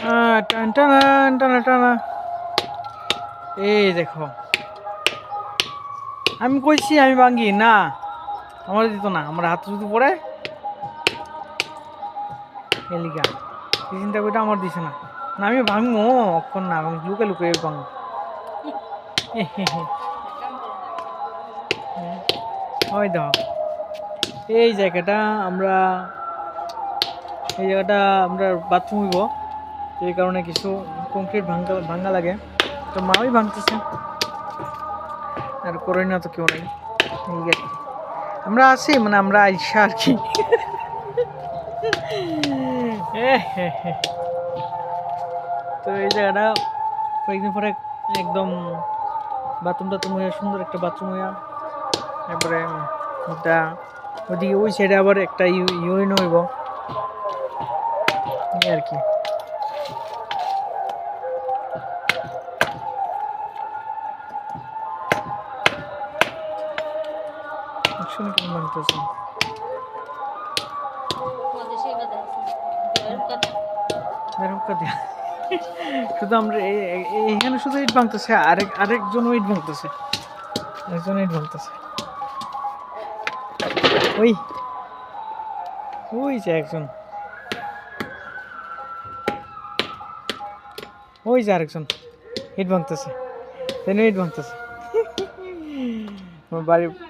টান, টানা টানা এই দেখো। আমি কইছি আমি ভাঙ্গি, না। আমার দিত না, আমার হাত যদি পড়ে এলিকা চিন্তা করে আমার দিছে না। না আমি ভাঙবো অক্ষণ না, আমি লুকে লুকে ভাঙবো। ওই দেখো। এই জায়গাটা আমরা, এই জায়গাটা আমরা বাথরুম হইব। তো এই কারণে কিছু কংক্রিট ভাঙ্গা ভাঙ্গা লাগে। তো মাই ভাঙতেছে। আর করে না তো কেউ নেই। আমরা আছি মানে আমরা আইসা আর কি। তো এই জায়গাটা কয়েকদিন পরে একদম বাথরুম টাথরুম হয়ে সুন্দর একটা বাথরুম হইয়া তারপরে একটা ওদিকে ওই সাইডে আবার একটা ইউরিন হইব। আর কি। কেমন লাগতেছে শুধু আমরা এই- শুধু ইট ভাঙতেছে, আরেক, আরেকজন ইট ভাঙতেছে। একজন ইট ভাঙতেছে। ওই ওই যে একজন। ওই যে আরেকজন। ইট ভাঙতেছে। তেন ইট ভাঙতেছে। বাড়ির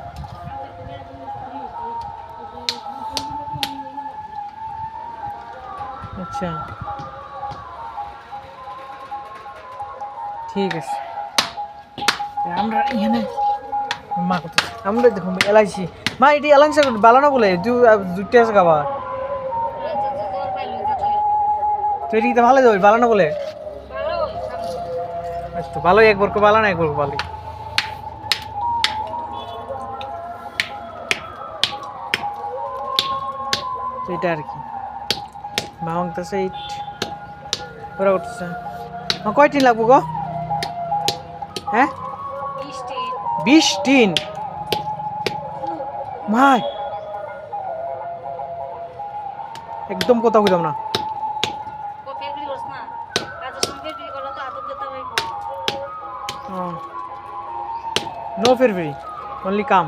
আচ্ছা। ঠিক আছে। আমরা এখানে মা কত আমরা দেখুন এলআইসি মা, এটি এলআইসি ভালো না বলে দু আছে খাবার। তো এটি তো ভালো যাবে ভালো না বলে। আচ্ছা ভালোই, একবার কো না একবার ভালোই এটা আর কি। ভাঙতেছে ইট ওরা করতেছে। কয় টিন লাগবো গো? হ্যাঁ? বিশ টিন ভাই একদম কথা কইলাম না। নো? ফের ফ্রি অনলি কাম।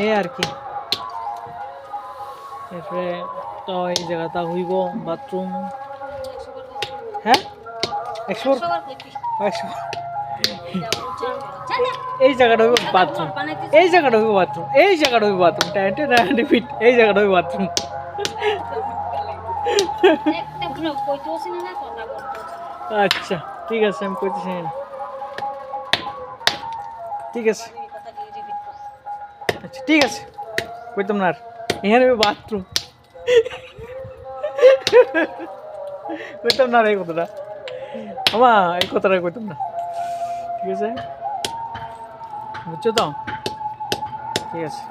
এই আর কি। এরপরে তো এই জায়গাটা হইব, বাথরুম। হ্যাঁ? একশো একশো এই জায়গাটা হইব বাথরুম। এই জায়গাটা হইব বাথরুম। এই জায়গাটা হইব বাথরুম। টাইটে নাইনটি ফিট এই জায়গাটা হইব বাথরুম। আচ্ছা ঠিক আছে, আমি কইতেছি। ঠিক আছে। আচ্ছা ঠিক আছে। কইতাম না আর এখানে বাথরুম কইতাম না এই কথাটা। আমা, এই কথাটা কইতাম না ঠিক আছে? বুঝছ তো? ঠিক আছে।